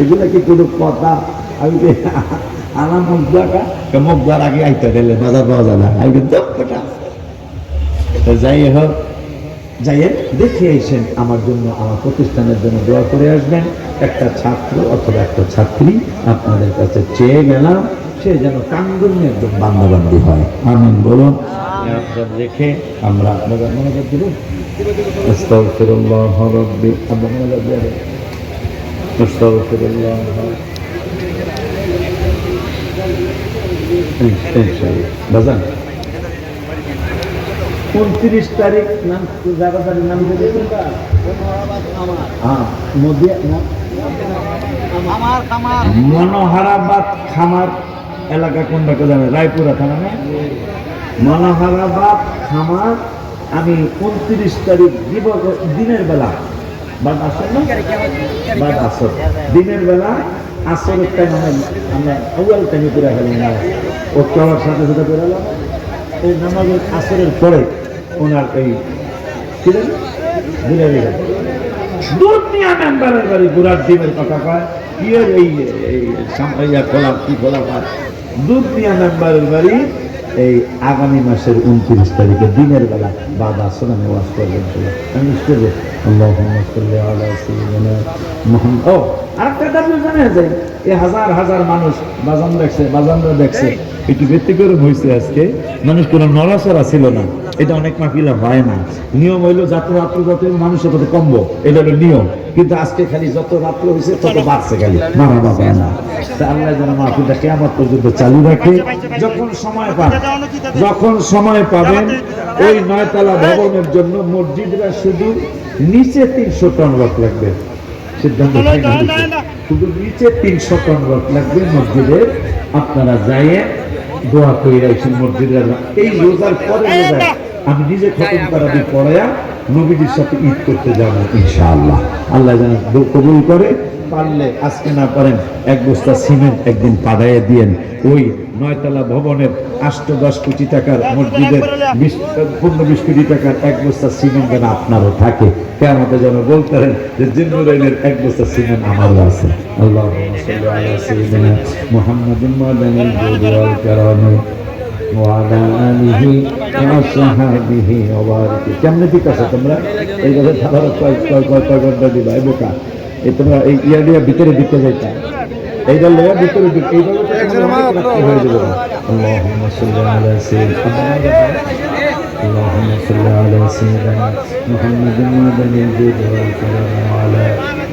এগুলো কি কোনো কথা আমি আনা মুখ দেখা মুখ দেওয়ার আগে আইতে গেলে বাজার পাওয়া যায় না। আমি কিন্তু যাই হোক যাই হোক, দেখে এসেন আমার জন্য আমার প্রতিষ্ঠানের জন্য দোয়া করে আসবেন। একটা ছাত্র অথবা একটা ছাত্রী আপনাদের কাছে চেয়ে গেলাম সে যেন কাঙ্গুনি একদম বান্দাবান্দি হয়। আমিন বলুন। রেখে আমরা আপনাদের মনে করে করে আস্তাগফিরুল্লাহ বাজান উনত্রিশ তারিখ নাম জায়গাটার নাম মনোহারাবাদ খামার এলাকা কোনটাকে জানে? রায়পুরা থানা না? মনোহারাবাদ খামার আমি উনত্রিশ তারিখ দিনের বেলা। দিনের বেলা আসরের আমরা ও চলার সাথে সাথে বেরোলাম এই নামাজের আসরের পরে ওনার এই সাম- ইয়া এই আগামী মাসের উনত্রিশ তারিখে দিনের বেলা বাদ আসলে আমি ওয়াজ করবেন আমি আল্লাহুম্মা সাল্লি আলা সাইয়্যিদিনা মুহাম্মদ। ও, আরেকটা দাবি জানা যায় এই হাজার হাজার মানুষ বাজান দেখছে, বাজানরা দেখছে। একটু ব্যতিক্রম হয়েছে আজকে। মানুষ কোনো নড়াচড়া ছিল না। এটা অনেক মাহফিলা হয় না। নিয়ম হইল যত রাত্র যত মানুষের তত কমবো এটা হলো নিয়ম। কিন্তু আজকে খালি যত রাত্র হয়েছে তত বাড়ছে খালি। মারা বাবা না। তা আল্লাহ যেন মাহফিলটা কেমন পর্যন্ত চালু রাখে। যখন সময় পান যখন সময় পাবেন ওই নয়তলা ভবনের জন্য মসজিদরা শুধু নিচে তিনশো টন রক লাগবে। সিদ্ধান্ত শুধু নিচে তিনশো টন রক লাগবে মসজিদে আপনারা যাইয়ে দোয়া করে রাখছেন মসজিদের এই রোজার পরে রোজা আমি নিজে খতম তারাবি পড়ায়া নবীজির সাথে ঈদ করতে যাব ইনশাআল্লাহ। আল্লাহ যেন কবুল করে পারলে আজকে না পারেন এক বস্তা সিমেন্ট একদিন পাঠাইয়া দিয়েন ওই নয়তলা ভবনের আষ্ট দশ কোটি টাকার মসজিদের বিশ পনেরো বিশ কোটি টাকার এক বস্তা সিমেন্ট যেন আপনারও থাকে কেমন যেন বলতে পারেন যে জিন্নুরাইনের এক বস্তা সিমেন্ট আমারও আছে আল্লাহ মোহাম্মদ وعلى آله وصحبه وبارك কেমনে ঠিক আছে তোমরা এই কথা খাবার কয় কয় কয় কয় ঘন্টা দিবা এই বোকা এই তোমরা এই ইয়ার দিয়া ভিতরে দিতে যাইতা এইটা লয়া ভিতরে দিতে এইভাবে তো তোমরা অনেক রাত্রি হয়ে যাবে আল্লাহুম্মা সাল্লি আলা সাইয়্যিদিনা اللهم صل على سيدنا محمد وعلى الجود والكرم وعلى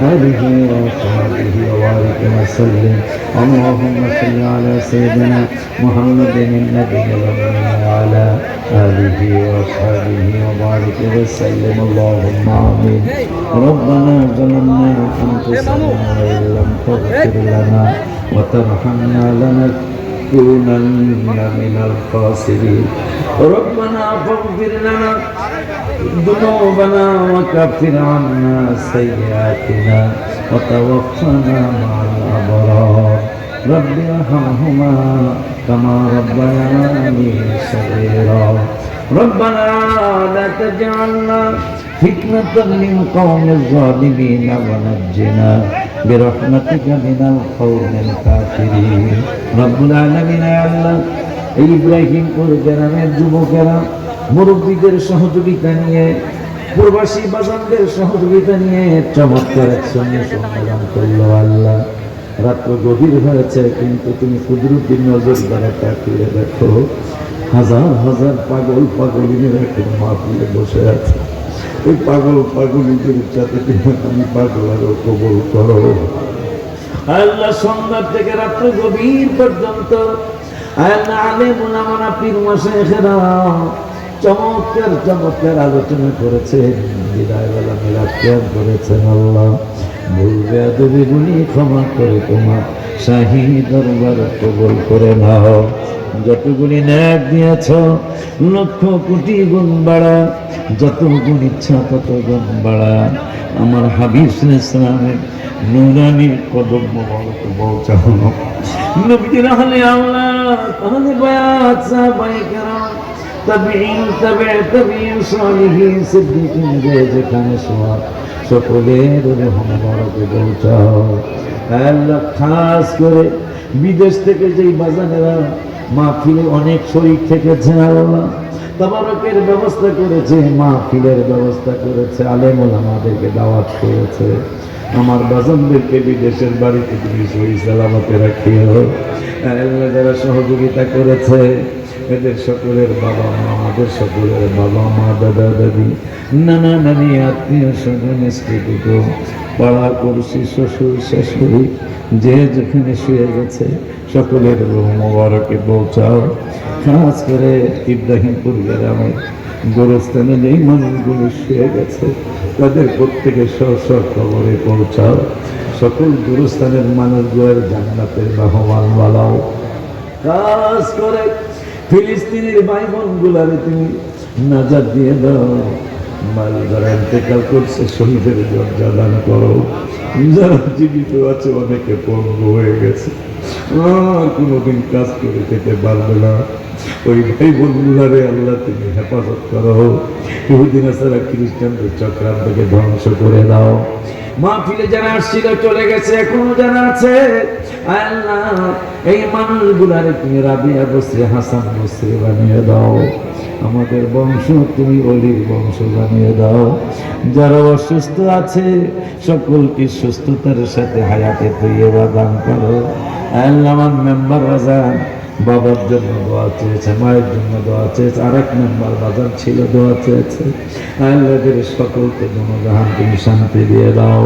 آله وصحبه وبارك وسلم اللهم صل على سيدنا محمد النبي الأمين وعلى آله وصحبه وبارك وسلم اللهم آمين ربنا ظلمنا أنفسنا وإن لم تغفر لنا وترحمنا لنكونن من الخاسرين ربنا فاغفر لنا ذنوبنا وكفر عنا سيئاتنا وتوفنا مع الأبرار رب ارحمهما كما ربياني صغيرا ربنا لا تجعلنا فتنة للقوم الظالمين ونجنا برحمتك من القوم الكافرين رب العالمين يا الله এই ইব্রাহিমপুর গ্রামের যুবকেরা মুরব্বীদের সহযোগিতা নিয়ে প্রবাসী বাজানদের সহযোগিতা নিয়ে চমৎকার একসঙ্গে সম্মেলন করলো আল্লাহ রাত্র গভীর হয়েছে, কিন্তু তুমি কুদরতির নজর দ্বারা তাকিয়ে দেখো, হাজার হাজার পাগল পাগলিনের এখন মাহফিলে বসে আছে। এই পাগল পাগলিদের সাথে তুমি পাগল আরও কবল করো। আল্লাহ সন্ধ্যা থেকে রাত্র গভীর পর্যন্ত আলে মুলামানা পীর মাসেখেরা চমৎকার চমৎকার আলোচনা করেছেন, বিদায়বেলা মিলাদ করেছেন আল্লাহ। বলবে আদবি গুলি ক্ষমা করে তোমার। শাহী দরবার কবল করে নাও। যতগুলি ন্যাক দিয়েছ, লক্ষ কোটি গুণ বাড়া। যত গুণ ইচ্ছা তত গুণ বাড়া। আমার হাবিব ইসলামের নুরানি কদম পৌঁছানো নবীর হলে আল্লাহ তাহলে বায়াত সাহাবায়ে কেরাম, তাবিঈন যেখানে সকলের রহম বরকে পৌঁছাও আল্লাহ খাস করে বিদেশ থেকে যেই বাজানেরা মাহফিলে অনেক শরীর থেকেছে আল্লাহ তাবারকের ব্যবস্থা করেছে, মাহফিলের ব্যবস্থা করেছে আলেমুল আমাদেরকে দাওয়াত করেছে আমার বাজনদেরকে বিদেশের বাড়িতে তুমি সহি সালামতে রাখিও। যারা সহযোগিতা করেছে এদের সকলের বাবা মা, আমাদের সকলের বাবা মা, দাদা, দাদি, নানা, নানি, আত্মীয় স্বজন স্ত্রীপুত পাড়া পড়শি, শ্বশুর, শাশুড়ি, যে যেখানে শুয়ে গেছে, সকলের মোবারকে পৌঁছাও খাস করে ইব্রাহিমপুর গ্রামের গোরস্থানে যেই মানুষগুলো শুয়ে গেছে, তাদের প্রত্যেকে স্ব খবরে পৌঁছাও। সকল গুরুস্থানের মানুষগুলোর জান্নাতের বাহমান বালাও কাজ করে ফিলিস্তিনের ভাই বোনগুলারে তুমি নাজার দিয়ে দাও। মাল যারা ইন্তেকাল করছে, শহীদের দরজা দান করো। যারা জীবিত আছে, অনেকে পঙ্গু হয়ে গেছে। কোনোদিন কাজ করে খেতে পারবে না। ওই ভাই বোনগুলারে আল্লাহ তুমি হেফাজত করো। ইহুদিন আসারা খ্রিস্টানদের চক্রান্তকে ধ্বংস করে দাও। মা ফিরে যারা আসছিল, চলে গেছে, এখনও যারা আছে। আল্লাহ, এই মানুষগুলারে তুমি রাবিয়া বসরে হাসান বসরে বানিয়ে দাও। আমাদের বংশ, তুমি অলির বংশ বানিয়ে দাও। যারা অসুস্থ আছে, সকলকে সুস্থতার সাথে হায়াতে তৈরি দান করো। আল্লাহ আমার মেম্বার বাজান বাবার জন্য দোয়া চেয়েছে, মায়ের জন্য দোয়া চেয়েছে আর এক মেম্বার বাজার ছিল দোয়া চেয়েছে। আল্লাহদের সকলকে জনজাহান তুমি শান্তি দিয়ে দাও।